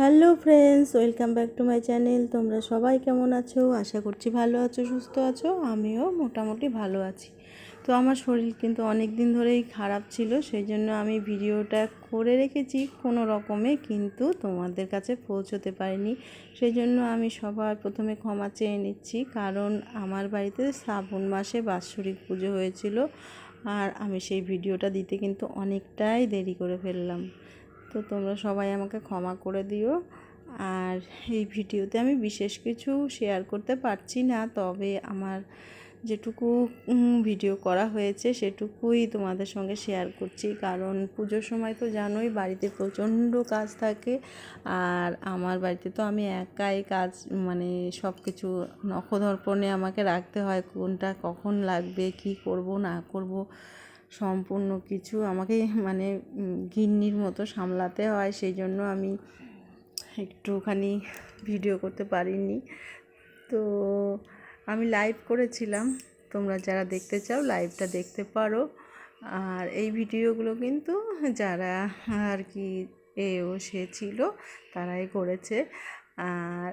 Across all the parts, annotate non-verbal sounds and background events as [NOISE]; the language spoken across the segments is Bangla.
Hello friends, welcome back to my channel. তোমরা সবাই কেমন আছো? আশা করছি ভালো আছো, সুস্থ আছো। আমিও মোটামুটি ভালো আছি। তো আমার শরীর কিন্তু অনেক দিন ধরেই খারাপ ছিল সেই জন্য আমি ভিডিওটা করে রেখেছি। কোনো রকমে কিন্তু তোমাদের কাছে পৌঁছতে পারিনি। সেই জন্য আমি সবার প্রথমে ক্ষমা চেয়ে নিচ্ছি, কারণ আমার বাড়িতে শ্রাবণ মাসে বাৎসরিক পুজো হয়েছিল, আর আমি সেই ভিডিওটা দিতে কিন্তু অনেকটাই দেরি করে ফেললাম। তো তোমরা সবাই আমাকে ক্ষমা করে দিও। আর এই ভিডিওতে আমি বিশেষ কিছু শেয়ার করতে পারছি না, তবে আমার যেটুকু ভিডিও করা হয়েছে সেটুকুই তোমাদের সঙ্গে শেয়ার করছি। কারণ পুজোর সময় তো জানোই বাড়িতে প্রচণ্ড কাজ থাকে, আর আমার বাড়িতে তো আমি একাই কাজ মানে সব কিছু নখদর্পণে আমাকে রাখতে হয়, কোনটা কখন লাগবে, কি করব, না করব। সম্পূর্ণ কিছু আমাকে [LAUGHS] মানে গিন্নির মতো সামলাতে হয়, সেই জন্য আমি একটুখানি ভিডিও করতে পারিনি। তো আমি লাইভ করেছিলাম, তোমরা যারা দেখতে চাও লাইভটা দেখতে পারো। আর এই ভিডিওগুলো কিন্তু যারা আর কি এ ও সে ছিল, তারাই করেছে। আর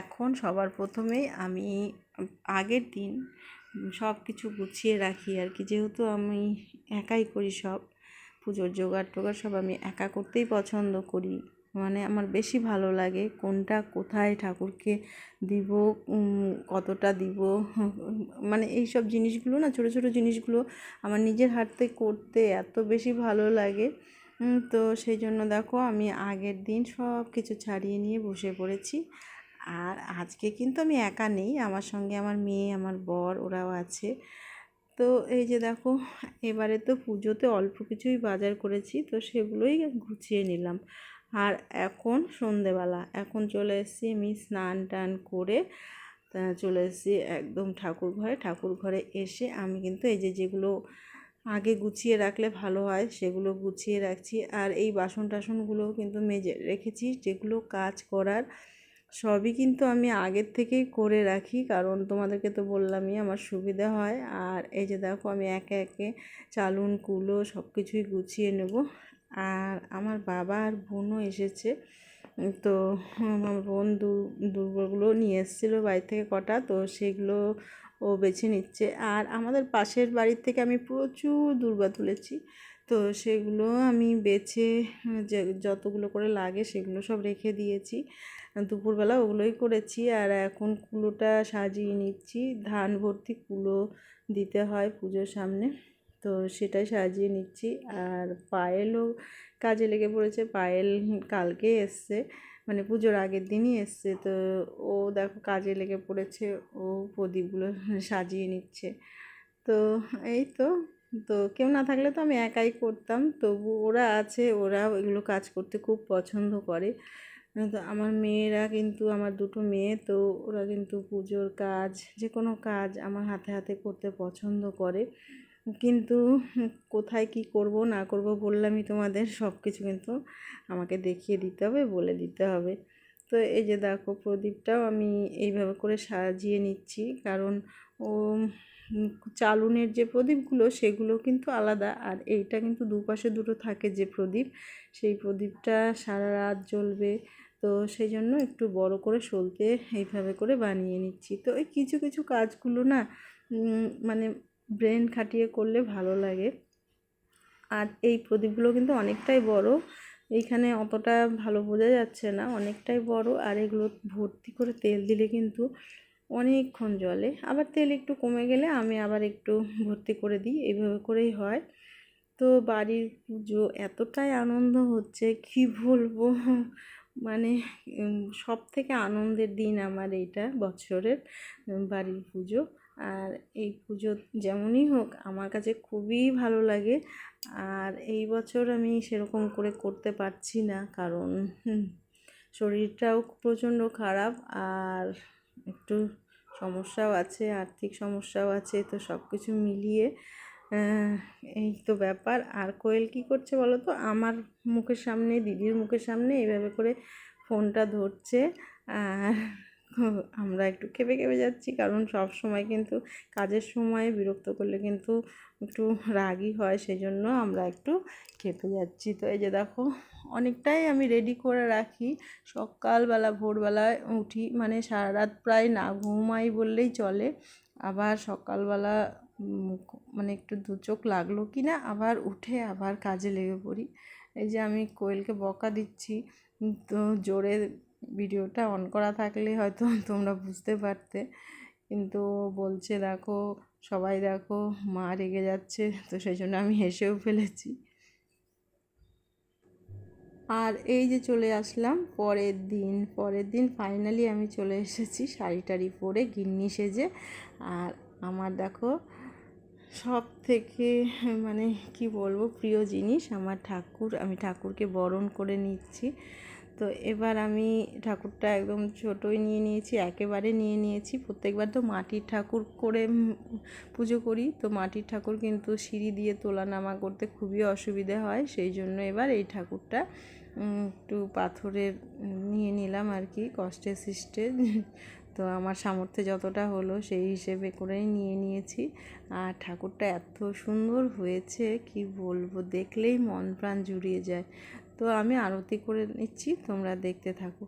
এখন সবার প্রথমেই আমি আগের দিন সব কিছু গুছিয়ে রাখি আর কি। যেহেতু আমি একাই করি সব, পুজোর জোগাড় টোগাড় সব আমি একা করতেই পছন্দ করি। মানে আমার বেশি ভালো লাগে কোনটা কোথায় ঠাকুরকে দিব কতটা দিব [LAUGHS] মানে এই সব জিনিসগুলো না, ছোটো ছোটো জিনিসগুলো আমার নিজের হাতে করতে এত বেশি ভালো লাগে। তো সেই জন্য দেখো আমি আগের দিন সব কিছু ছাড়িয়ে নিয়ে বসে পড়েছি। আর আজকে কিন্তু আমি একা নেই। আমার সঙ্গে আমার মেয়ে, আমার বর ওরাও আছে। তো এই যে দেখো, এবারে তো পুজোতে অল্প কিছুই বাজার করেছি, তো সেগুলোই গুছিয়ে নিলাম। আর এখন সন্ধেবেলা, এখন চলে এসেছি আমি স্নান টান করে চলে এসেছি একদম ঠাকুর ঘরে। ঠাকুর ঘরে এসে আমি কিন্তু এই যে যেগুলো আগে গুছিয়ে রাখলে ভালো হয়, সেগুলো গুছিয়ে রাখছি। আর এই বাসন টাসনগুলোও কিন্তু মেজে রেখেছি, যেগুলো কাজ করার সবই কিন্তু আমি আগের থেকেই করে রাখি, কারণ তোমাদেরকে তো বললামই আমার সুবিধা হয়। আর এই যে দেখো আমি একে একে চালুন, কুলো সব কিছুই গুছিয়ে নেব। আর আমার বাবা আর বোনও এসেছে। তো আমার বোন দুর্বগুলো নিয়ে এসেছিল বাড়ি থেকে কটা, তো সেগুলো ও বেছে নিচ্ছে। আর আমাদের পাশের বাড়ির থেকে আমি প্রচুর দুর্বা তুলেছি। তো সেগুলো আমি বেছে যতগুলো করে লাগে সেগুলো সব রেখে দিয়েছি। দুপুরবেলা ওগুলোই করেছি আর এখন কুলোটা সাজিয়ে নিচ্ছি। ধান ভর্তি কুলো দিতে হয় পুজোর সামনে, তো সেটাই সাজিয়ে নিচ্ছি। আর পায়েলও কাজে লেগে পড়েছে, পায়েল কালকে এসছে মানে পুজোর আগের দিনই এসছে, তো ও দেখো কাজে লেগে পড়েছে, ও প্রদীপগুলো সাজিয়ে নিচ্ছে। তো এই তো তো কেউ না থাকলে তো আমি একাই করতাম, তবু ওরা আছে, ওরা এগুলো কাজ করতে খুব পছন্দ করে। তো আমার মেয়েরা কিন্তু, আমার দুটো মেয়ে, তো ওরা কিন্তু পুজোর কাজ যে কোনো কাজ আমার হাতে হাতে করতে পছন্দ করে। কিন্তু কোথায় কি করব, না করব বললামই তোমাদের সব কিছু কিন্তু আমাকে দেখিয়ে দিতে হবে, বলে দিতে হবে। তো এই যে দেখো, প্রদীপটাও আমি এইভাবে করে সাজিয়ে নিচ্ছি, কারণ ও চালুনের যে প্রদীপগুলো, সেগুলো কিন্তু আলাদা, আর এইটা কিন্তু দুপাশে দুটো থাকে যে প্রদীপ, সেই প্রদীপটা সারা রাত জ্বলবে। তো সেই জন্য একটু বড় করে সলতে এইভাবে করে বানিয়ে নিচ্ছি। তো এই কিছু কিছু কাজগুলো না মানে ব্রেন খাটিয়ে করলে ভালো লাগে। আর এই প্রদীপগুলো কিন্তু অনেকটাই বড়। এইখানে অতটা ভালো বোঝা যাচ্ছে না, অনেকটাই বড়। আর এগুলো ভর্তি করে তেল দিলে কিন্তু অনেকক্ষণ জলে আবার তেল একটু কমে গেলে আমি আবার একটু ভর্তি করে দিই। এইভাবে করেই হয়। তো বাড়ির পুজো এতটাই আনন্দ হচ্ছে, কি বলব? মানে সব থেকে আনন্দের দিন আমার এইটা বছরের বাড়ির পুজো। আর এই পুজো যেমনই হোক, আমার কাছে খুবই ভালো লাগে। আর এই বছর আমি সেরকম করে করতে পারছি না, কারণ শরীরটাও প্রচণ্ড খারাপ। আর একটু সমস্যাও আছে, আর্থিক সমস্যাও আছে, তো সব কিছু মিলিয়ে এই তো ব্যাপার। আর কোয়েল কি করছে বলো তো? আমার মুখের সামনে, দিদির মুখের সামনে এইভাবে করে ফোনটা ধরছে। আর আমরা একটু খেপে কেঁপে যাচ্ছি, কারণ সব সময় কিন্তু কাজের সময় বিরক্ত করলে কিন্তু একটু রাগই হয় সেই জন্য আমরা একটু কেঁপে যাচ্ছি। তো এই যে দেখো, অনেকটাই আমি রেডি করে রাখি। সকালবেলা, ভোরবেলায় উঠি মানে সারা রাত প্রায় না ঘুমাই বললেই চলে। আবার সকালবেলা মানে একটু দু চোখ লাগল কি না আবার উঠে আবার কাজে লেগে পড়ি। এই যে আমি কোয়েলকে বকা দিচ্ছি তো জোরে ভিডিওটা অন করা থাকলে হয়তো তোমরা বুঝতে পারতে। কিন্তু বলছে, দেখো, সবাই দেখো, মা রেগে যাচ্ছে। তো সেই জন্য আমি হেসেও ফেলেছি। আর এই যে চলে আসলাম পরের দিন। পরের দিন ফাইনালি আমি চলে এসেছি শাড়ি টাড়ি পরে গিন্নি সেজে। আর আমার দেখো সব থেকে মানে কি বলব, প্রিয় জিনিস আমার ঠাকুর। আমি ঠাকুরকে বরণ করে নিচ্ছি। তো এবার আমি ঠাকুরটা একদম ছোটোই নিয়ে নিয়েছি, একেবারে নিয়ে নিয়েছি। প্রত্যেকবার তো মাটির ঠাকুর করে পুজো করি। তো মাটির ঠাকুর কিন্তু সিঁড়ি দিয়ে তোলা নামা করতে খুবই অসুবিধে হয়। সেই জন্য এবার এই ঠাকুরটা একটু পাথরের নিয়ে নিলাম আর কি, কষ্টে সৃষ্টে। তো আমার সামর্থ্যে যতটা হলো সেই হিসেবে করেই নিয়ে নিয়েছি। আর ঠাকুরটা এত সুন্দর হয়েছে, কি বলব? দেখলেই মন প্রাণ জুড়িয়ে যায়। তো আমি আরতি করে নিচ্ছি, তোমরা দেখতে থাকো।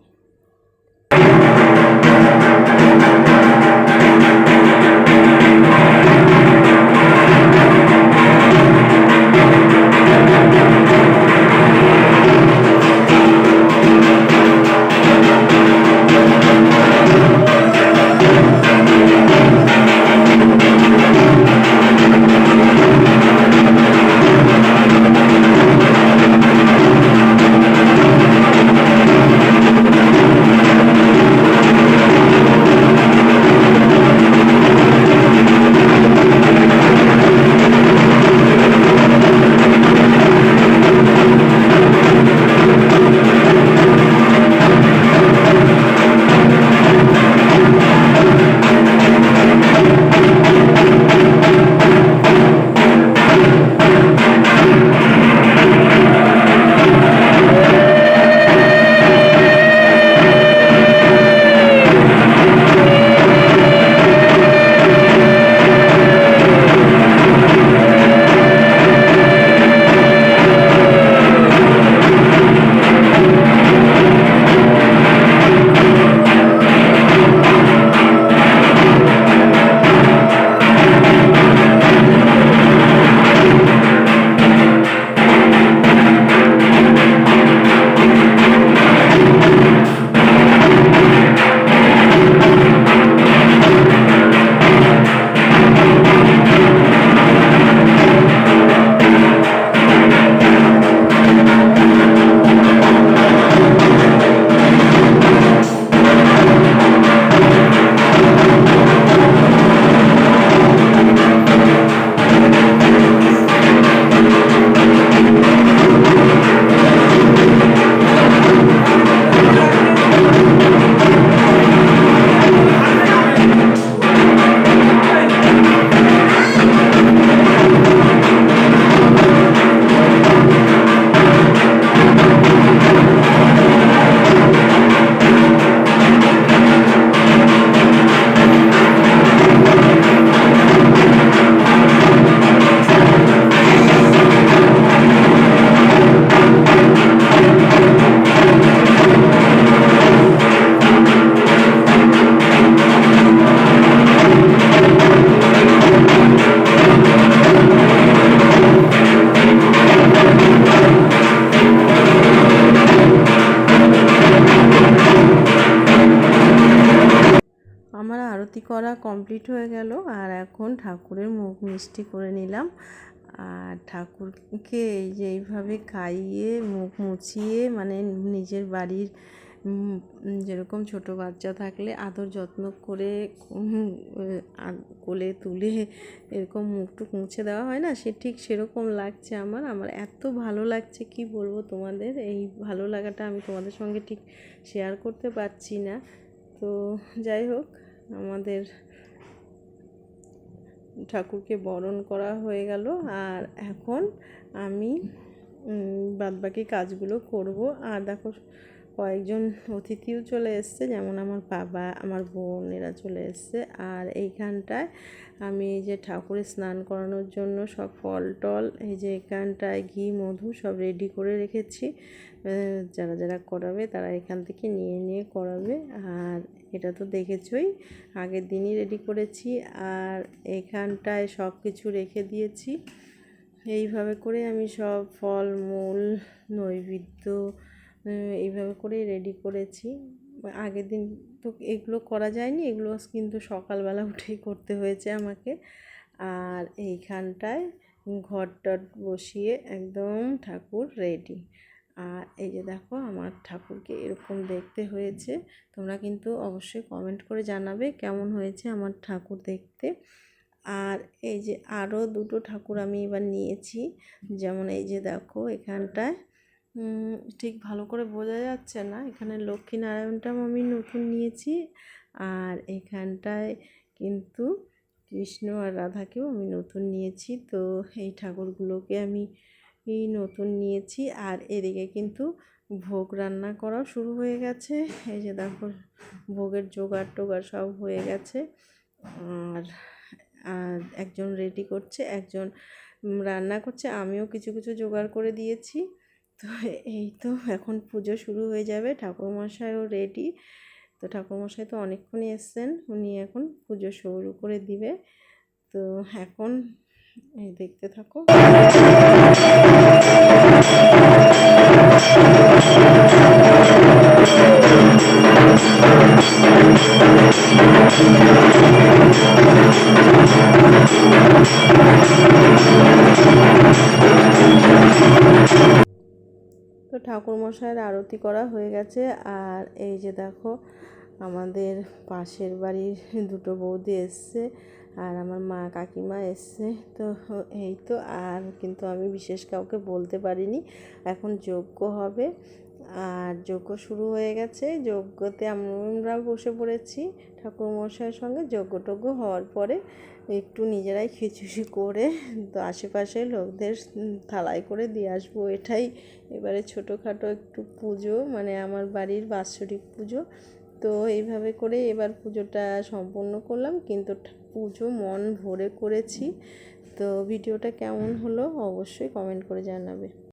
আরতি করা কমপ্লিট হয়ে গেল আর এখন ঠাকুরের মুখ মিষ্টি করে নিলাম। আর ঠাকুরকে এই যে এইভাবে খাইয়ে, মুখ মুছিয়ে মানে নিজের বাড়ির যেরকম ছোট বাচ্চা থাকলে আদর যত্ন করে কোলে তুলে এরকম মুখটুক মুছে দেওয়া হয় না? সে ঠিক সেরকম লাগছে আমার। আমার এত ভালো লাগছে, কি বলব তোমাদের? এই ভালো লাগাটা আমি তোমাদের সঙ্গে ঠিক শেয়ার করতে পারছি না। তো যাই হোক আমাদের ঠাকুরকে বরণ করা হয়ে গেল। আর এখন আমি বাদবাকি কাজগুলো করব। আর দেখো কয়েকজন অতিথিও চলে এসছে, যেমন আমার বাবা, আমার বোন এরা চলে এসছে। আর এইখানটায় আমি এই যে ঠাকুরের স্নান করানোর জন্য সব ফল টল, এই যে এখানটায় ঘি, মধু সব রেডি করে রেখেছি। যারা যারা করাবে তারা এখান থেকে নিয়ে নিয়ে করাবে। আর এটা তো দেখেছই, আগের দিনই রেডি করেছি। আর এখানটায় সব কিছু রেখে দিয়েছি। এইভাবে করে আমি সব ফল, মূল, নৈবেদ্য এইভাবে করেই রেডি করেছি। আগের দিন তো এগুলো করা যায়নি, এগুলো কিন্তু সকালবেলা উঠেই করতে হয়েছে আমাকে। আর এইখানটায় ঘর টট বসিয়ে একদম ঠাকুর রেডি আর এই যে দেখো, আমার ঠাকুরকে এরকম দেখতে হয়েছে। তোমরা কিন্তু অবশ্যই কমেন্ট করে জানাবে কেমন হয়েছে আমার ঠাকুর দেখতে। আর এই যে আরও দুটো ঠাকুর আমি এবার নিয়েছি। যেমন এই যে দেখো, এখানটায় ঠিক ভালো করে বোঝা যাচ্ছে না। এখানে লক্ষ্মীনারায়ণটাও আমি নতুন নিয়েছি আর এখানটায় কিন্তু কৃষ্ণ আর রাধাকেও আমি নতুন নিয়েছি। তো এই ঠাকুরগুলোকে আমি নতুন নিয়েছি আর এদিকে কিন্তু ভোগ রান্না করাও শুরু হয়ে গেছে। এই যে দেখো, ভোগের জোগাড় টোগাড় সব হয়ে গেছে আর আর একজন রেডি করছে, একজন রান্না করছে। আমিও কিছু কিছু জোগাড় করে দিয়েছি। তো এই তো এখন পুজো শুরু হয়ে যাবে। ঠাকুরমশাইও রেডি তো ঠাকুরমশাই তো অনেকক্ষণই এসছেন, উনি এখন পুজো শুরু করে দিবে। তো এখন এই দেখতে থাকো। ঠাকুরমশাইয়ের আরতি করা হয়ে গেছে। আর এই যে দেখো, আমাদের পাশের বাড়ির দুটো বৌদি এসছে আর আমার মা কাকিমা এসছে। তো এই তো, আর কিন্তু আমি বিশেষ কাউকে বলতে পারিনি। এখন যোগ্য হবে। আর যজ্ঞ শুরু হয়ে গেছে। যজ্ঞতে আমরা বসে পড়েছি ঠাকুরমশাইয়ের সঙ্গে। যজ্ঞ টজ্ঞ হওয়ার পরে একটু নিজেরাই খিচুড়ি করে তো আশেপাশে লোকদের থালায় করে দিয়ে আসব এটাই। এবারে ছোটোখাটো একটু পুজো মানে আমার বাড়ির বাৎসরিক পুজো। তো এইভাবে করে এবার পুজোটা সম্পূর্ণ করলাম। কিন্তু পুজো মন ভরে করেছি। তো ভিডিওটা কেমন হলো অবশ্যই কমেন্ট করে জানাবে।